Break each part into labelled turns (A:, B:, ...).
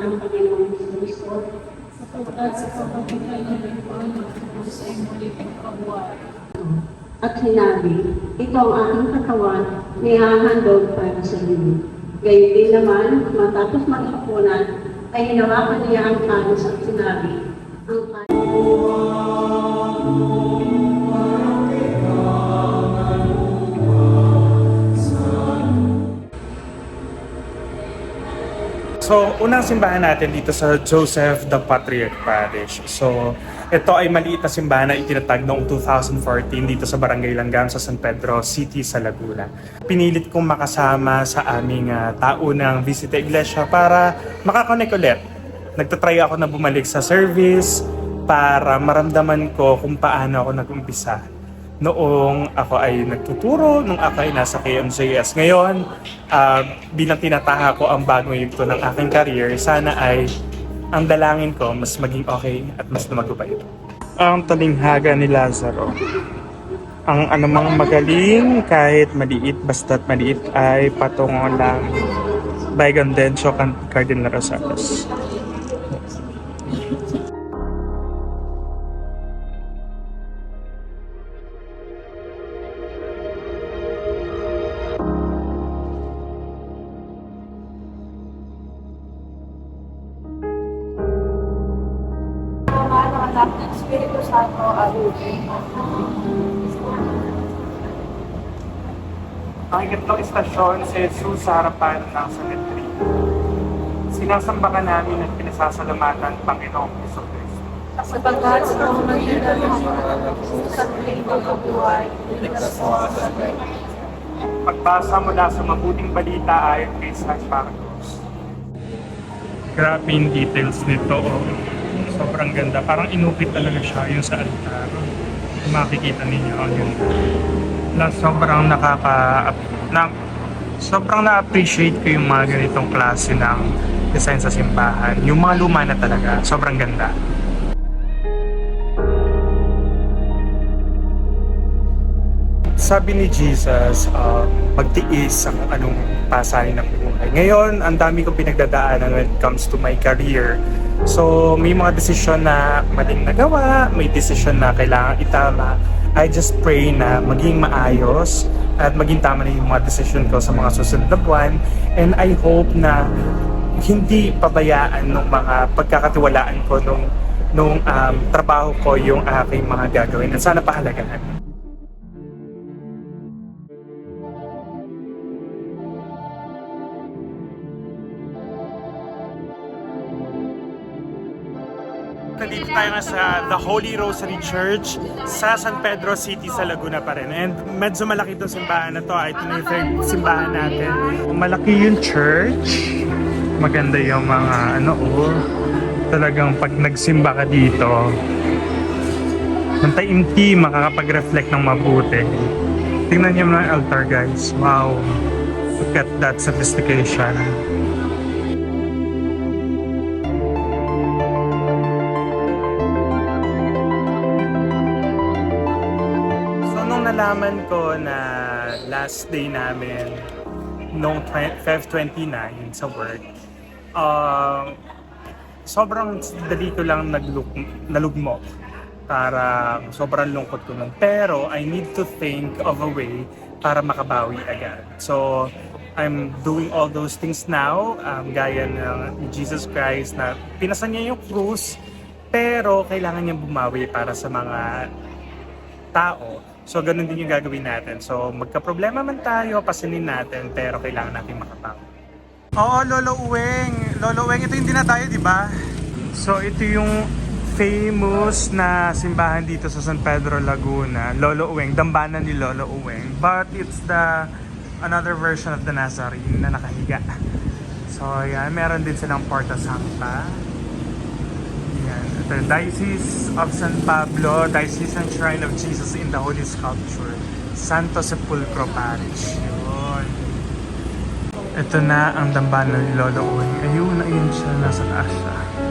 A: ng Panginoong Kristo, sapagkat sa pagpapatay ng Panginoon ng Kristo ay muli pagkabuhay.
B: At sinabi, ito ang aking katawan na ihahandog para sa inyo. Gayun din naman, matapos maghapunan, ay hinawakan niya ang kanis at sinabi, ang kanis.
C: So, unang simbahan natin dito sa Joseph the Patriarch Parish. So, ito ay maliit na simbahan na itinatag noong 2014 dito sa Barangay Langgam sa San Pedro City sa Laguna. Pinilit kong makasama sa aming uh, taunang visita iglesia para makakonect ulit. Nagtatry ako na bumalik sa service para maramdaman ko kung paano ako nag-umpisa noong ako ay nagtuturo, nung ako ay nasa KMJS. Ngayon, ah, bilang tinataha ko ang bagong yugto ng aking career, sana ay ang dalangin ko mas maging okay at mas lumagubay ito. Ang talinghaga ni Lazaro. Ang anumang magaling, kahit maliit, basta't maliit, ay patungo lang by Gandencio Cardinal Rosales. Ang ikatlong istasyon si Jesus sa harapan ng cemetery. Sinasamba ka namin at pinasasalamatan Panginoong Heso Kristo.
A: Sapagkat sa pamamagitan ng mga sa muling pagkabuhay, ligtas mo sa
C: Pagbasa mula sa mabuting balita ayon kay San Marcos. Grabe yung details nito. oh. Sobrang ganda. Parang inukit talaga siya yung sa altar. Makikita ninyo ang ganda. Na sobrang nakaka... Na, sobrang na-appreciate ko yung mga ganitong klase ng design sa simbahan. Yung mga luma na talaga. Sobrang ganda. sabi ni Jesus, uh, magtiis sa kung anong pasanin ng buhay. Ngayon, ang dami kong pinagdadaanan when it comes to my career. So, may mga desisyon na maling nagawa, may desisyon na kailangan itama. I just pray na maging maayos at maging tama na yung mga desisyon ko sa mga susunod na buwan. And I hope na hindi pabayaan ng mga pagkakatiwalaan ko nung, nung um, trabaho ko yung aking mga gagawin. At sana pahalagahan. Nandito tayo nga sa The Holy Rosary Church sa San Pedro City sa Laguna pa rin. And medyo malaki itong simbahan na to. Ito na yung third simbahan natin. Malaki yung church. Maganda yung mga ano oh. Talagang pag nagsimba ka dito, ng taimti makakapag-reflect ng mabuti. Tingnan niyo mga altar guys. Wow. Look at that sophistication. Nalaman ko na last day namin nung tw- Feb 29 sa work, uh, sobrang dali ko lang nagluk nalugmo para sobrang lungkot ko nun. Pero I need to think of a way para makabawi agad. So I'm doing all those things now, um, gaya ng Jesus Christ na pinasan niya yung krus, pero kailangan niyang bumawi para sa mga tao. So, ganun din yung gagawin natin. So, magka-problema man tayo, pasanin natin, pero kailangan natin makabawi. Oo, Lolo Uweng. Lolo Uweng, ito yung dinadayo, di ba? So, ito yung famous na simbahan dito sa San Pedro, Laguna. Lolo Uweng, dambana ni Lolo Uweng. But it's the another version of the Nazarene na nakahiga. So, yan. Meron din silang Porta Santa. Yan. Ito, Diocese of San Pablo, Diocesan Shrine of Jesus in the Holy Sculpture, Santo Sepulcro Parish. Yun. Ito na ang dambana ni Lolo Uwing. Ayun, ayun siya, nasa taas siya.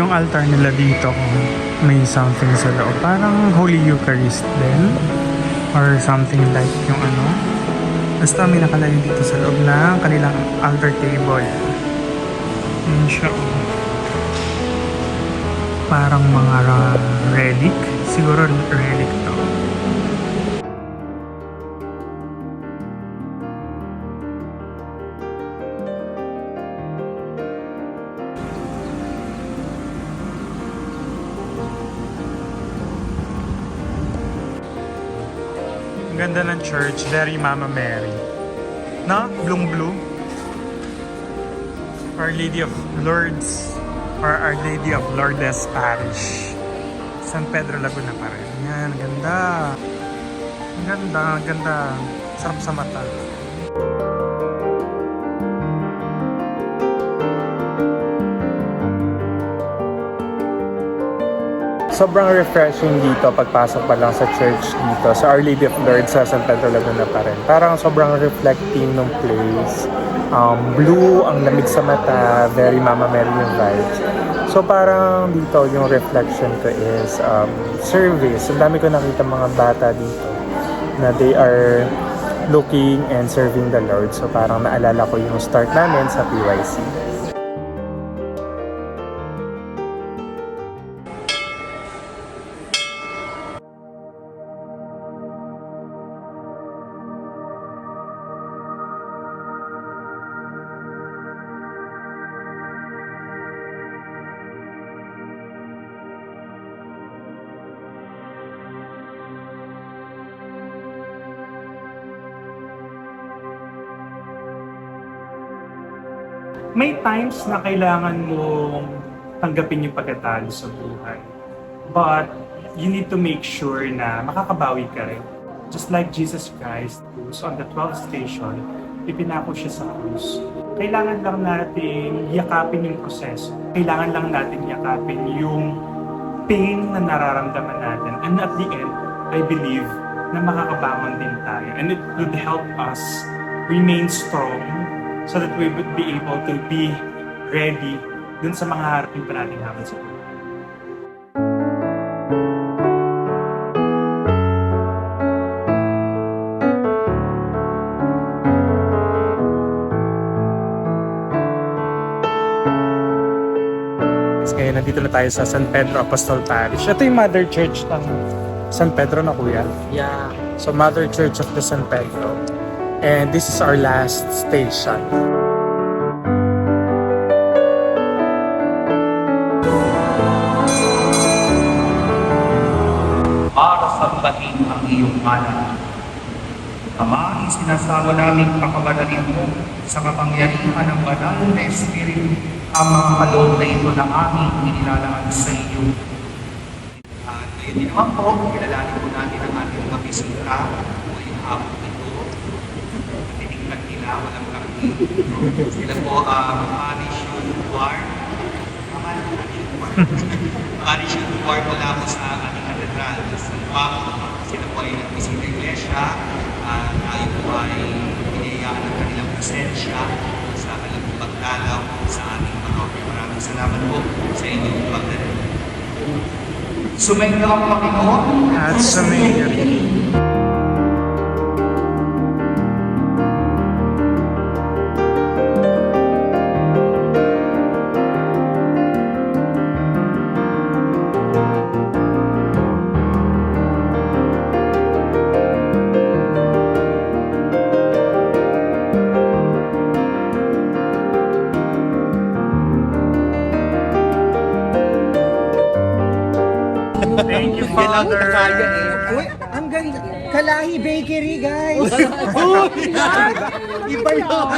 C: Yung altar nila dito, may something sa loob. Parang Holy Eucharist din. Or something like yung ano. Basta may nakalagay dito sa loob ng kanilang altar table. Yun siya. oh. Parang mga relic. Siguro relic to. Ganda ng church, very Mama Mary. Na? Blue blue. Our Lady of Lourdes or Our Lady of Lourdes Parish. San Pedro Laguna pa rin. Yan, ganda. Ang ganda, ang ganda. Sarap sa mata. Sobrang refreshing dito pagpasok pa lang sa church dito sa Our Lady of Lourdes sa San Pedro Laguna pa rin. Parang sobrang reflecting ng place. Um, blue, ang lamig sa mata, very Mama Mary yung vibes. So parang dito yung reflection ko is um, service. Ang dami ko nakita mga bata dito na they are looking and serving the Lord. So parang naalala ko yung start namin sa PYC. May times na kailangan mong tanggapin yung pagkatalo sa buhay. But you need to make sure na makakabawi ka rin. Just like Jesus Christ, who's on the 12th station, ipinako siya sa krus. Kailangan lang natin yakapin yung proseso. Kailangan lang natin yakapin yung pain na nararamdaman natin. And at the end, I believe na makakabangon din tayo. And it would help us remain strong so that we would be able to be ready dun sa mga harapin pa natin habang sa buhay. Ngayon, nandito na tayo sa San Pedro Apostol Parish. Ito yung Mother Church ng San Pedro na kuya.
D: Yeah.
C: So Mother Church of the San Pedro. And this is our last station.
D: para sambahin ang iyong ngalan. Ama, isinasamo namin pakabanalin mo sa kapangyarihan ng banal na Espiritu ang mga kaloob na ito na aming inilalaan sa iyo. At ngayon din naman po, kilalanin po natin ang ating mga bisita ngayong hapon nila, walang kaki. Sila po ang Parish War. Tama na, Parish War. Parish War mula po sa ating katedral sa Paco. Sila po ay nagbisita iglesia at tayo po ay pinayaan ng kanilang presensya sa kanilang pagdalaw sa ating parokya. Maraming salamat po sa inyong pagdalaw. Sumayin ang Panginoon
C: At sa Mary. Thank Father.
E: Uy, ang ganda. Kalahi Bakery, guys. Uy! Iba yun.